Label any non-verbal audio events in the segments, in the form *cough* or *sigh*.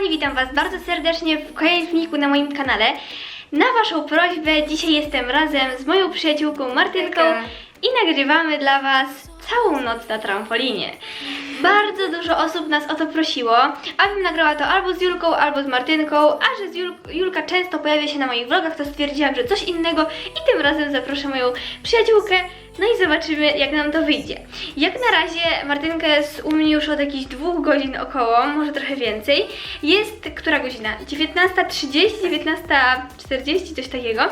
kochani, witam Was bardzo serdecznie w kolejnym filmiku na moim kanale. Na Waszą prośbę dzisiaj jestem razem z moją przyjaciółką Martynką i nagrywamy dla Was całą noc na trampolinie. Bardzo dużo osób nas o to prosiło, abym nagrała to albo z Julką, albo z Martynką, a że z Jul Julka często pojawia się na moich vlogach, to stwierdziłam, że coś innego i tym razem zaproszę moją przyjaciółkę, no i zobaczymy jak nam to wyjdzie. Jak na razie Martynka jest u mnie już od jakichś dwóch godzin około, może trochę więcej. Jest, która godzina? 19.30, 19.40, coś takiego.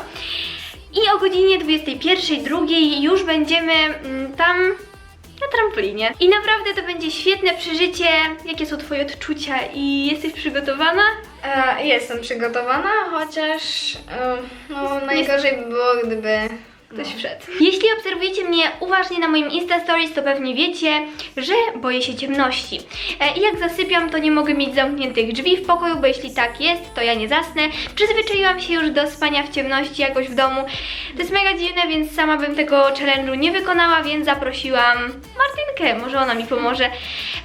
I o godzinie 21.02 już będziemy mm, tam na trampolinie. I naprawdę to będzie świetne przeżycie. Jakie są Twoje odczucia i jesteś przygotowana? E, jestem przygotowana, chociaż e, no, najgorzej by było, gdyby Ktoś wszedł. Jeśli obserwujecie mnie uważnie na moim Insta Stories, to pewnie wiecie, że boję się ciemności. E, I jak zasypiam, to nie mogę mieć zamkniętych drzwi w pokoju, bo jeśli tak jest, to ja nie zasnę. Przyzwyczaiłam się już do spania w ciemności jakoś w domu. To jest mega dziwne, więc sama bym tego challenge'u nie wykonała, więc zaprosiłam Martynkę, może ona mi pomoże.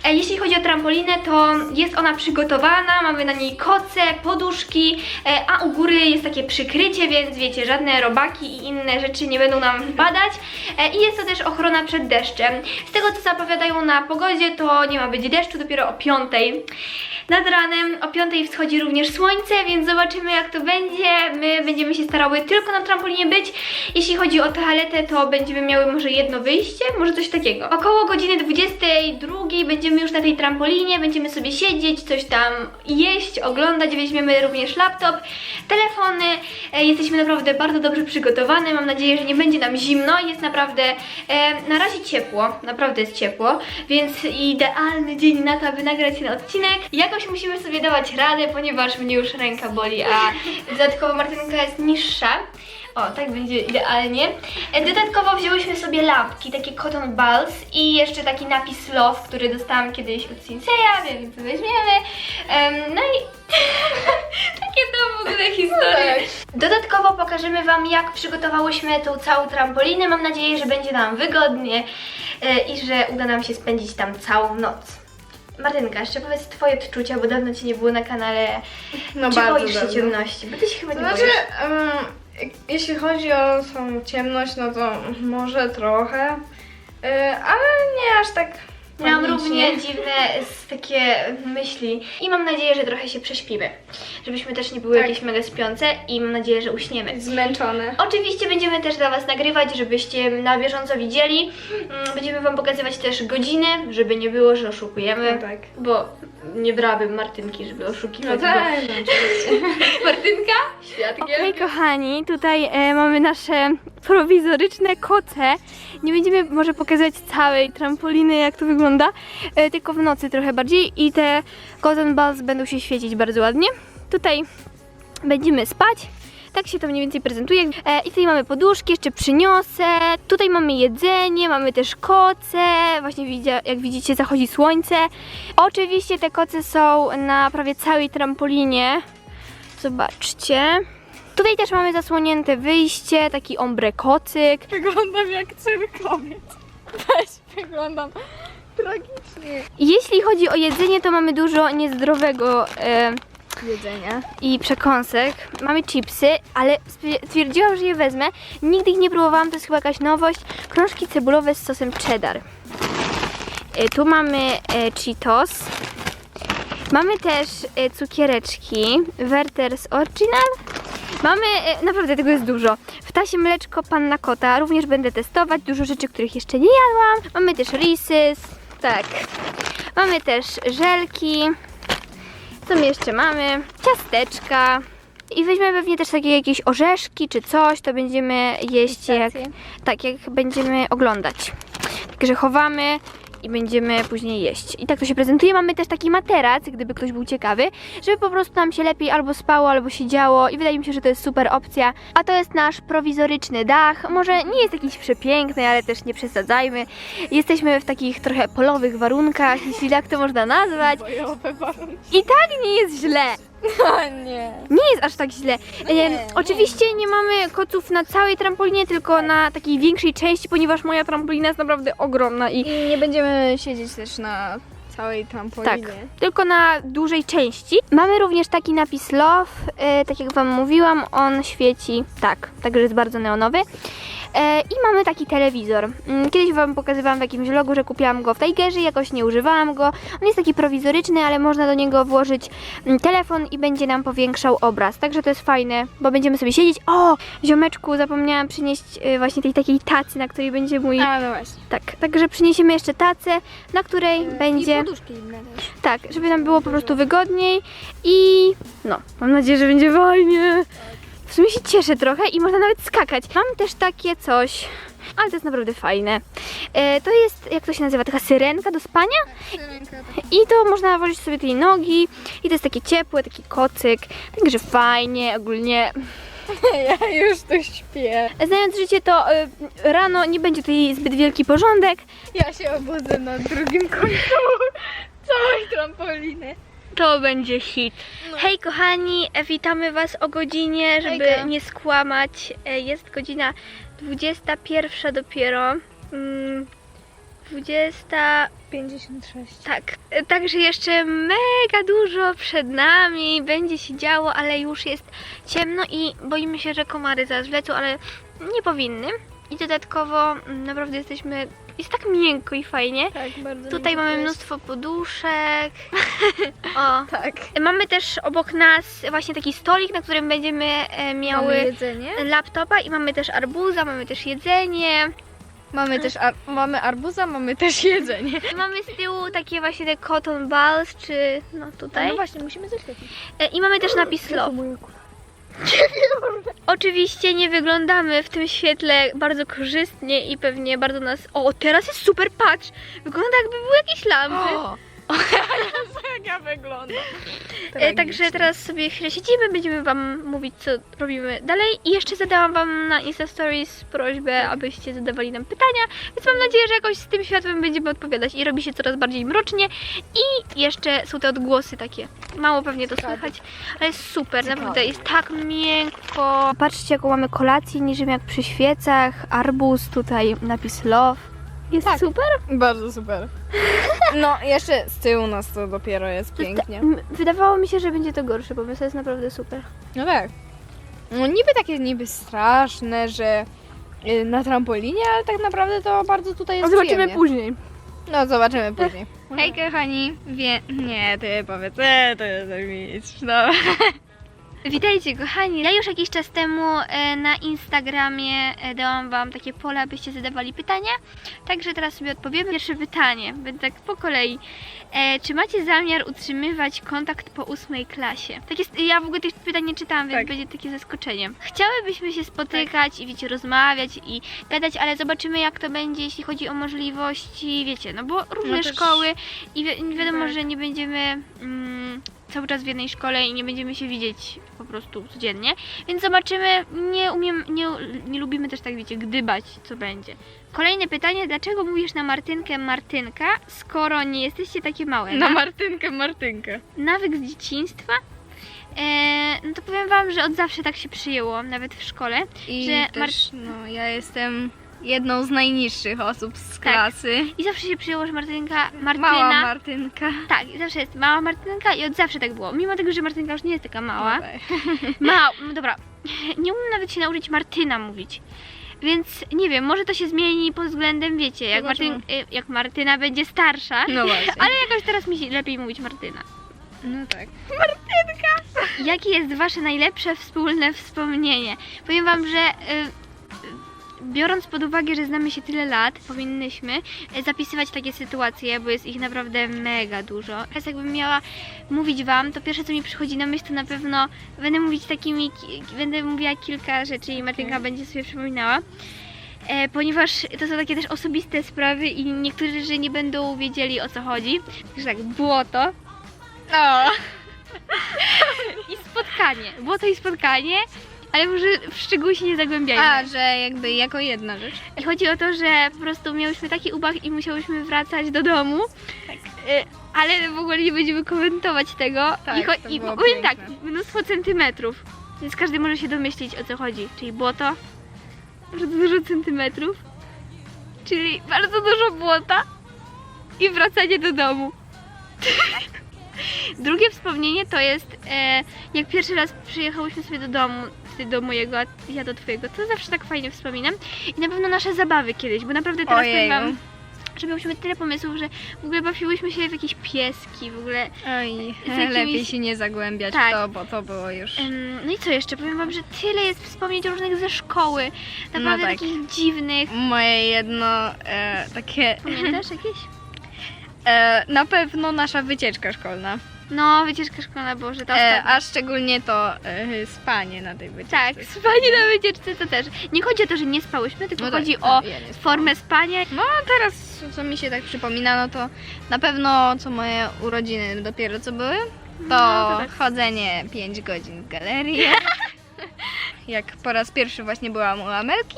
E, Jeśli chodzi o trampolinę, to jest ona przygotowana, mamy na niej koce, poduszki, e, a u góry jest takie przykrycie, więc wiecie, żadne robaki i inne rzeczy nie będą nam wpadać. E, I jest to też ochrona przed deszczem. Z tego co zapowiadają na pogodzie, to nie ma być deszczu dopiero o 5. Nad ranem o 5 wschodzi również słońce, więc zobaczymy jak to będzie. My będziemy się starały tylko na trampolinie być. Jeśli chodzi o toaletę, to będziemy miały może jedno wyjście, może coś takiego. Około godziny 22 będziemy już na tej trampolinie, będziemy sobie siedzieć, coś tam jeść, oglądać, weźmiemy również laptop, telefony. E, Jesteśmy naprawdę bardzo dobrze przygotowane. Mam nadzieję, że nie będzie nam zimno. Jest naprawdę e, na razie ciepło, naprawdę jest ciepło, więc idealny dzień na to, aby nagrać ten odcinek. Jakoś musimy sobie dawać radę, ponieważ mnie już ręka boli, a dodatkowo Martynka jest niższa. O, tak będzie idealnie. E, Dodatkowo wzięłyśmy sobie lampki, takie cotton balls i jeszcze taki napis love, który dostałam kiedyś od Sinseya, więc weźmiemy. Em, no i *laughs* takie to w ogóle historie. Dodatkowo pokażemy Wam, jak przygotowałyśmy tą całą trampolinę. Mam nadzieję, że będzie nam wygodnie e, i że uda nam się spędzić tam całą noc. Martynka, jeszcze powiedz Twoje odczucia, bo dawno Cię nie było na kanale. No Czy bardzo boisz się dawno. ciemności? Bo Ty się chyba nie znaczy, boisz. em, jeśli chodzi o tą ciemność, no to może trochę, e, ale nie aż tak Miałam równie dziwne takie myśli i mam nadzieję, że trochę się prześpimy. Żebyśmy też nie były Tak. jakieś mega śpiące i mam nadzieję, że uśniemy. Zmęczone. Oczywiście będziemy też dla Was nagrywać, żebyście na bieżąco widzieli. Mm, Będziemy Wam pokazywać też godziny, żeby nie było, że oszukujemy. No tak. Bo nie brałabym Martynki, żeby oszukiwać. No tak, *laughs* no. *laughs* Martynka? Świadkiem. Okej, kochani, tutaj e, mamy nasze prowizoryczne koce. Nie będziemy może pokazywać całej trampoliny, jak to wygląda, e, tylko w nocy trochę bardziej i te cotton balls będą się świecić bardzo ładnie. Tutaj będziemy spać. Tak się to mniej więcej prezentuje. E, I tutaj mamy poduszki, jeszcze przyniosę. Tutaj mamy jedzenie, mamy też koce. Właśnie widzia, jak widzicie zachodzi słońce. Oczywiście te koce są na prawie całej trampolinie. Zobaczcie. Tutaj też mamy zasłonięte wyjście, taki ombre kocyk. Wyglądam jak cyrkowiec. *laughs* Weź, wyglądam tragicznie. Jeśli chodzi o jedzenie, to mamy dużo niezdrowego e, Jedzenia. i przekąsek. Mamy chipsy, ale stwier- stwierdziłam, że je wezmę. Nigdy ich nie próbowałam, to jest chyba jakaś nowość. Krążki cebulowe z sosem cheddar. E, tu mamy e, Cheetos. Mamy też e, cukiereczki Werther's Original. Mamy, e, naprawdę tego jest dużo. Wtasie mleczko panna kota, również będę testować. Dużo rzeczy, których jeszcze nie jadłam. Mamy też Reese's, tak. Mamy też żelki. Co my jeszcze mamy? Ciasteczka. I weźmiemy pewnie też takie jakieś orzeszki czy coś, to będziemy jeść jak, tak jak będziemy oglądać. Także chowamy i będziemy później jeść. I tak to się prezentuje. Mamy też taki materac, gdyby ktoś był ciekawy, żeby po prostu nam się lepiej albo spało, albo siedziało i wydaje mi się, że to jest super opcja. A to jest nasz prowizoryczny dach. Może nie jest jakiś przepiękny, ale też nie przesadzajmy. Jesteśmy w takich trochę polowych warunkach, jeśli tak to można nazwać. I tak nie jest źle. *laughs* O nie. Nie jest aż tak źle. Em, nie. Oczywiście nie mamy koców na całej trampolinie, tylko na takiej większej części, ponieważ moja trampolina jest naprawdę ogromna i I nie będziemy siedzieć też na całej trampolinie. Tak, tylko na dużej części. Mamy również taki napis Love, e, tak jak Wam mówiłam, on świeci tak, także jest bardzo neonowy. E, I mamy taki telewizor. Mm, Kiedyś Wam pokazywałam w jakimś vlogu, że kupiłam go w Tigerze, jakoś nie używałam go. On jest taki prowizoryczny, ale można do niego włożyć mm, telefon i będzie nam powiększał obraz. Także to jest fajne, bo będziemy sobie siedzieć. O, ziomeczku, zapomniałam przynieść e, właśnie tej takiej tacy, na której będzie mój... A, no właśnie. Tak, także przyniesiemy jeszcze tacę, na której będzie... I poduszki inne też. Tak, żeby nam było po prostu wygodniej i no, mam nadzieję, że będzie fajnie. W sumie się cieszę trochę i można nawet skakać. Mam też takie coś, ale to jest naprawdę fajne. E, to jest, jak to się nazywa, taka syrenka do spania i to można nałożyć sobie tej nogi i to jest takie ciepłe, taki kocyk, także fajnie, ogólnie. *laughs* Ja już tu śpię. Znając życie, to e, rano nie będzie tutaj zbyt wielki porządek, Ja się obudzę na drugim końcu *laughs* całej trampoliny. To będzie hit. Hej kochani, e, witamy Was o godzinie, żeby Hejka. nie skłamać. E, Jest godzina 21 dopiero. Mm, 20. 56. Tak, e, także jeszcze mega dużo przed nami będzie się działo, ale już jest ciemno i boimy się, że komary zaraz wlecą, ale nie powinny. I dodatkowo mm, naprawdę jesteśmy. Jest tak miękko i fajnie. Tak, bardzo Tutaj mamy mnóstwo poduszek. *laughs* o, Tak. Mamy też obok nas właśnie taki stolik, na którym będziemy e, miały Mamy jedzenie. laptopa i mamy też arbuza, mamy też jedzenie. Mamy też ar- mamy arbuza, mamy też jedzenie. I *laughs* mamy z tyłu takie właśnie te cotton balls, czy no tutaj. No właśnie, musimy zaświecić. E, I mamy też napis *gasps* love. *laughs* Oczywiście nie wyglądamy w tym świetle bardzo korzystnie i pewnie bardzo nas... O, teraz jest super, patrz! Wygląda jakby były jakieś lampy. O, *laughs* jak ja wyglądam. E, także teraz sobie chwilę siedzimy, będziemy Wam mówić, co robimy dalej. I jeszcze zadałam Wam na Insta Stories prośbę, abyście zadawali nam pytania, więc mam nadzieję, że jakoś z tym światłem będziemy odpowiadać i robi się coraz bardziej mrocznie. I jeszcze są te odgłosy takie. Mało pewnie to słychać, ale jest super, naprawdę jest tak miękko. Patrzcie, jaką mamy kolację, niczym jak przy świecach. Arbuz, tutaj napis love. Jest Tak. super. Bardzo super. *laughs* No, jeszcze z tyłu nas to dopiero jest pięknie. M- Wydawało mi się, że będzie to gorszy pomysł, to jest naprawdę super. No tak. No niby takie niby straszne, że y, na trampolinie, ale tak naprawdę to bardzo tutaj jest przyjemnie. później. No zobaczymy *laughs* później. Hej kochani, wie... Nie, ty powiedz, e, to jest mistrz, no. *laughs* Witajcie kochani, ja już jakiś czas temu e, na Instagramie e, dałam Wam takie pole, abyście zadawali pytania, także teraz sobie odpowiemy. Pierwsze pytanie, będę tak po kolei. E, czy macie zamiar utrzymywać kontakt po ósmej klasie? Tak jest, ja w ogóle tych pytań nie czytałam, więc Tak. będzie takie zaskoczenie. Chciałybyśmy się spotykać i wiecie, rozmawiać i gadać, ale zobaczymy jak to będzie, jeśli chodzi o możliwości, wiecie, no bo różne No też- szkoły i wi- wiadomo, Tak. że nie będziemy... Mm, cały czas w jednej szkole i nie będziemy się widzieć po prostu codziennie. Więc zobaczymy, nie umiem, nie, nie lubimy też tak, wiecie, gdybać, co będzie. Kolejne pytanie, dlaczego mówisz na Martynkę Martynka, skoro nie jesteście takie małe? Na Martynkę, Martynkę. Nawyk z dzieciństwa? Eee, no to powiem Wam, że od zawsze tak się przyjęło, nawet w szkole. I Że też, no, ja jestem jedną z najniższych osób z Tak. klasy. I zawsze się przyjęło, że Martynka, Martyna... Mała Martynka. tak, i zawsze jest mała Martynka i od zawsze tak było. Mimo tego, że Martynka już nie jest taka mała. No tak. *laughs* Mał, no dobra. Nie umiem nawet się nauczyć Martyna mówić. Więc nie wiem, może to się zmieni pod względem, wiecie, jak, Zobaczymy. Martyn, y, jak Martyna będzie starsza. No właśnie. Ale jakoś teraz mi się lepiej mówić Martyna. No tak. Jakie jest wasze najlepsze wspólne wspomnienie? Powiem wam, że y, biorąc pod uwagę, że znamy się tyle lat, powinnyśmy y, zapisywać takie sytuacje, bo jest ich naprawdę mega dużo. Teraz jakbym miała mówić wam, to pierwsze co mi przychodzi na myśl to na pewno będę mówić takimi, ki- będę mówiła kilka rzeczy i Martynka będzie sobie przypominała. E, ponieważ to są takie też osobiste sprawy i niektórzy że nie będą wiedzieli o co chodzi. Także tak, błoto, O, i spotkanie. Było to i spotkanie, ale może w szczegóły się nie zagłębiajmy. a, że jakby jako jedna rzecz. I chodzi o to, że po prostu miałyśmy taki ubach i musiałyśmy wracać do domu. Tak. Ale w ogóle nie będziemy komentować tego. Tak, I, cho- to i było powiem tak, piękne. mnóstwo centymetrów. Więc każdy może się domyślić o co chodzi. Czyli błoto, bardzo dużo centymetrów, czyli bardzo dużo błota i wracanie do domu. *laughs* Drugie wspomnienie to jest, e, jak pierwszy raz przyjechałyśmy sobie do domu, ty do mojego, a ja do twojego, to zawsze tak fajnie wspominam. I na pewno nasze zabawy kiedyś, bo naprawdę teraz powiem wam, że miałyśmy tyle pomysłów, że w ogóle bawiłyśmy się w jakieś pieski, w ogóle. Oj, Z jakimiś- lepiej się nie zagłębiać Tak. w to, bo to było już... Em, no i co jeszcze? Powiem wam, że tyle jest wspomnień różnych ze szkoły, naprawdę tak. takich dziwnych. Moje jedno e, takie... Pamiętasz jakieś? *laughs* E, na pewno nasza wycieczka szkolna. No, wycieczka szkolna, Boże, to E, ostatnia. a szczególnie to e, spanie na tej wycieczce. Tak, spanie na wycieczce to też. Nie chodzi o to, że nie spałyśmy, tylko No tak, chodzi tak, o ja nie spałam. formę spania. No a teraz, co mi się tak przypomina, no to na pewno co moje urodziny dopiero co były, to, No, to tak. chodzenie 5 godzin w galerii. *laughs* Jak po raz pierwszy właśnie byłam u Amelki,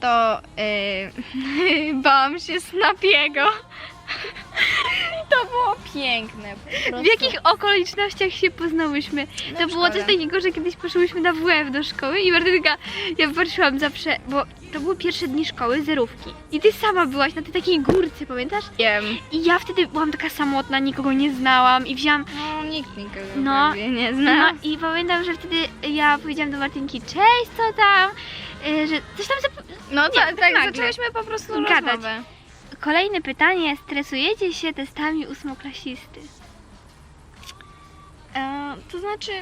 to yy, *laughs* bałam się Snapiego. *laughs* To było piękne. Po W jakich okolicznościach się poznałyśmy? No, to było coś szkole. takiego, że kiedyś poszłyśmy na WF do szkoły i Martynka, ja patrzyłam zawsze, bo to były pierwsze dni szkoły, zerówki. I ty sama byłaś na tej takiej górce, pamiętasz? Wiem. I ja wtedy byłam taka samotna, nikogo nie znałam i wzięłam No, nikt nikogo No. prawie nie No zna. i pamiętam, że wtedy ja powiedziałam do Martynki, cześć, co tam? Y, Że coś tam zap... No Nie, tak, tak tak, nagle. zaczęłyśmy po prostu Gadać. rozmowę. Kolejne pytanie, stresujecie się testami ósmoklasisty? E, to znaczy,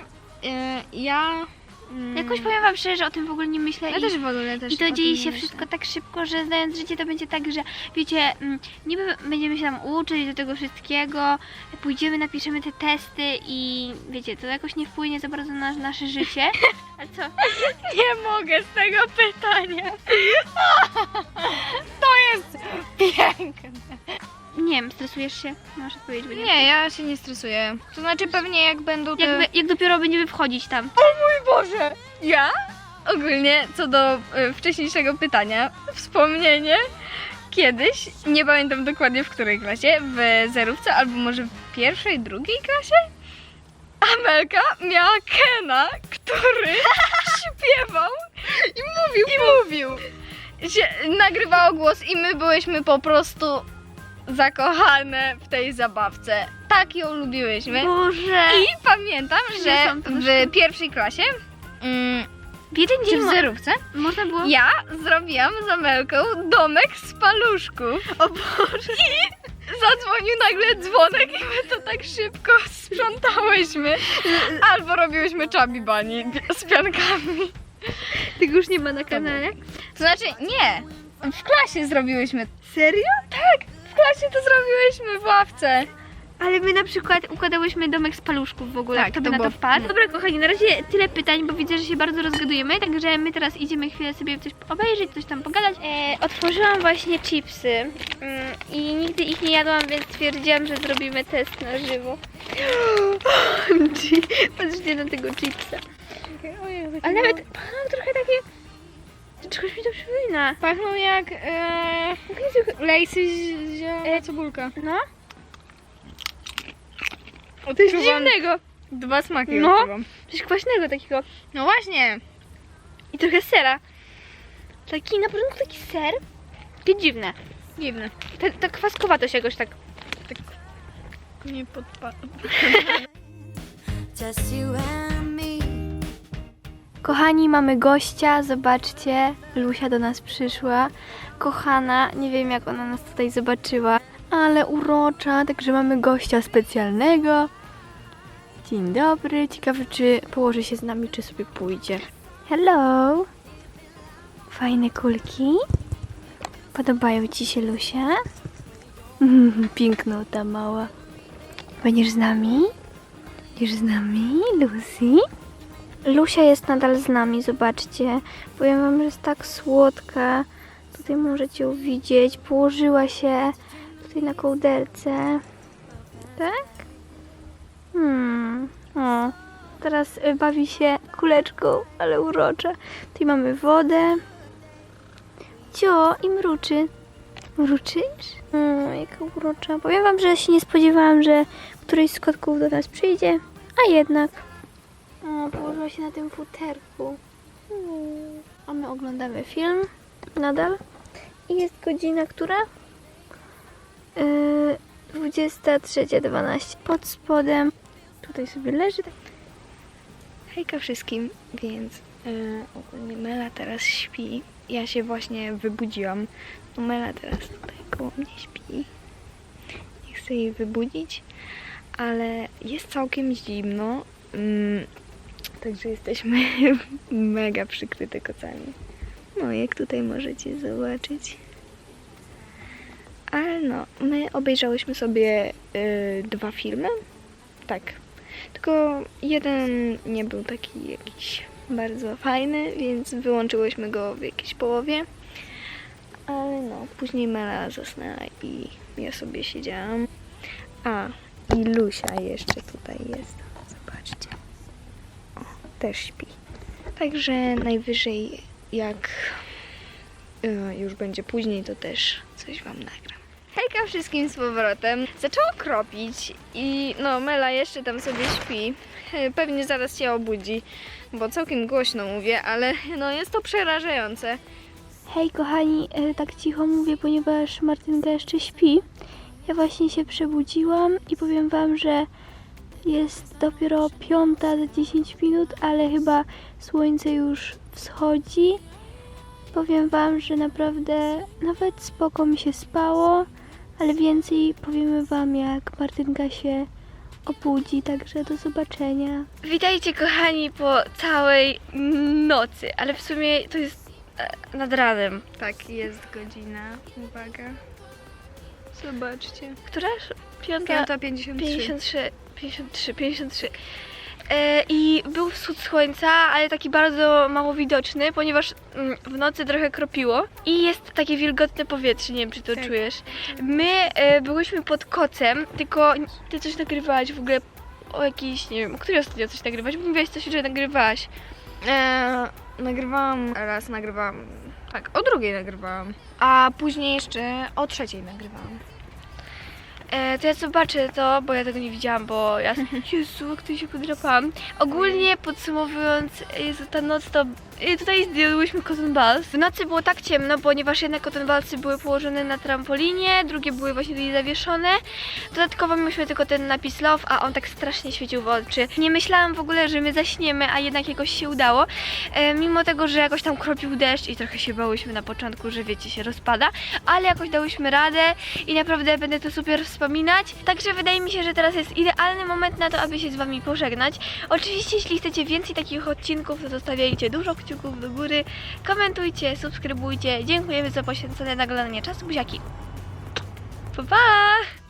e, ja... mm, Jakoś powiem wam szczerze, że o tym w ogóle nie myślę Ja i... też w ogóle też I to dzieje się nie wszystko tak szybko, że znając życie to będzie tak, że wiecie, mm, niby będziemy się tam uczyć do tego wszystkiego, pójdziemy, napiszemy te testy i wiecie, to jakoś nie wpłynie za bardzo na nasze życie. *laughs* Ale co? *laughs* Nie mogę z tego pytania. *laughs* Piękne. Nie wiem, stresujesz się? Możesz odpowiedzieć, bo nie. Nie, ja się nie stresuję. To znaczy pewnie jak będą te... Jakby, jak dopiero będziemy wchodzić tam. Mój Boże! Ja? Ogólnie, co do e, wcześniejszego pytania, wspomnienie kiedyś, nie pamiętam dokładnie w której klasie, w zerówce albo może w pierwszej, drugiej klasie, Amelka miała Kena, który *laughs* śpiewał i mówił, i mówił. Się, nagrywało głos i my byłyśmy po prostu zakochane w tej zabawce. Tak ją lubiłyśmy. Boże! I pamiętam, że Przyniosłam to do szkoły. w pierwszej klasie, mm, W jeden czy dzień w mo- zerówce, można było... ja zrobiłam z Amelką domek z paluszków. O Boże! I zadzwonił nagle dzwonek i my to tak szybko sprzątałyśmy. *laughs* Albo robiłyśmy chubby bunny z piankami. Tego już nie ma na kanale. To znaczy, nie, w klasie zrobiłyśmy. Serio? Tak, w klasie to zrobiłyśmy w ławce. Ale my na przykład układałyśmy domek z paluszków w ogóle. Tak, Kto by to na to było- wpadł? Dobra, kochani, na razie tyle pytań, bo widzę, że się bardzo rozgadujemy, także my teraz idziemy chwilę sobie coś obejrzeć, coś tam pogadać. E, otworzyłam właśnie chipsy mm, i nigdy ich nie jadłam, więc stwierdziłam, że zrobimy test na żywo. *gasps* Patrzcie na tego chipsa. Ale nawet pachną trochę takie... Czegoś mi to przypomina. Pachną jak e, lejsy z zielona cebulka. No, to jest Odczuwam dziwnego. Dwa smaki No. odczuwam. Coś kwaśnego takiego. No właśnie. I trochę sera. Taki, na początku taki ser. Takie dziwne. Dziwne. Ta, ta kwaskowatość jakoś tak. Nie podpa... Kochani, mamy gościa, zobaczcie. Lusia do nas przyszła. Kochana, nie wiem jak ona nas tutaj zobaczyła, ale urocza, także mamy gościa specjalnego. Dzień dobry, ciekawy czy położy się z nami, czy sobie pójdzie. Hello! Fajne kulki. Podobają Ci się, Lusia? *laughs* Pięknota mała. Będziesz z nami? Będziesz z nami, Lucy? Lusia jest nadal z nami, zobaczcie. Powiem wam, że jest tak słodka. Tutaj możecie ją widzieć. Położyła się tutaj na kołderce. Tak? Hmm. O. Teraz bawi się kuleczką, ale urocza. Tutaj mamy wodę. Cio i mruczy. Mruczysz? Mm, jaka urocza. Powiem wam, że się nie spodziewałam, że któryś z kotków do nas przyjdzie. A jednak. O, położyła się na tym futerku. A my oglądamy film nadal. I jest godzina, która? Yy, 23.12 pod spodem. Tutaj sobie leży. Hejka wszystkim, więc e, ogólnie Mela teraz śpi. Ja się właśnie wybudziłam. No Mela teraz tutaj koło mnie śpi. Nie chcę jej wybudzić, ale jest całkiem zimno. Mm, także jesteśmy *laughs* mega przykryte kocami. No, jak tutaj możecie zobaczyć. Ale no, my obejrzałyśmy sobie y, dwa filmy. Tak. Tylko jeden nie był taki jakiś bardzo fajny, więc wyłączyłyśmy go w jakiejś połowie. Ale no, później Mela zasnęła i ja sobie siedziałam. A, i Lusia jeszcze tutaj jest. Też śpi. Także najwyżej jak e, już będzie później, to też coś Wam nagram. Hejka wszystkim z powrotem. Zaczęło kropić i no Mela jeszcze tam sobie śpi. *laughs* Pewnie zaraz się obudzi, bo całkiem głośno mówię, ale no jest to przerażające. Hej kochani, e, tak cicho mówię, ponieważ Martynka jeszcze śpi. Ja właśnie się przebudziłam i powiem wam, że jest dopiero piąta za 10 minut, ale chyba słońce już wschodzi. Powiem wam, że naprawdę nawet spoko mi się spało, ale więcej powiemy wam jak Martynka się obudzi, także do zobaczenia. Witajcie kochani po całej nocy, ale w sumie to jest e, nad ranem. Tak, jest godzina. Uwaga. Zobaczcie. Któraż? Piąta? 5.53. 53, 53, 53. E, I był wschód słońca, ale taki bardzo mało widoczny, ponieważ mm, w nocy trochę kropiło i jest takie wilgotne powietrze, nie wiem czy to Tak. czujesz. My e, byłyśmy pod kocem, tylko ty coś nagrywałaś w ogóle o jakiejś, nie wiem, o której ostatnio coś nagrywałaś? Bo Mówiłaś coś, że nagrywałaś. E, nagrywałam raz, nagrywałam. Tak, o drugiej nagrywałam. A później jeszcze o trzeciej nagrywałam. E, to ja zobaczę to, bo ja tego nie widziałam, bo ja... *laughs* Jezu, jak tu się podrapałam. Ogólnie podsumowując, Jezu, ta noc to... e, Tutaj zdjęłyśmy cotton balls. W nocy było tak ciemno, ponieważ jedne cotton ballsy były położone na trampolinie, drugie były właśnie tutaj zawieszone. Dodatkowo mieliśmy tylko ten napis love, a on tak strasznie świecił w oczy. Nie myślałam w ogóle, że my zaśniemy, a jednak jakoś się udało. E, mimo tego, że jakoś tam kropił deszcz i trochę się bałyśmy na początku, że wiecie, się rozpada, ale jakoś dałyśmy radę i naprawdę będę to super wspominać. Także wydaje mi się, że teraz jest idealny moment na to, aby się z Wami pożegnać. Oczywiście, jeśli chcecie więcej takich odcinków, to zostawiajcie dużo kciuków do góry, komentujcie, subskrybujcie. Dziękujemy za poświęcone naglądanie czasu. Buziaki! Pa, pa!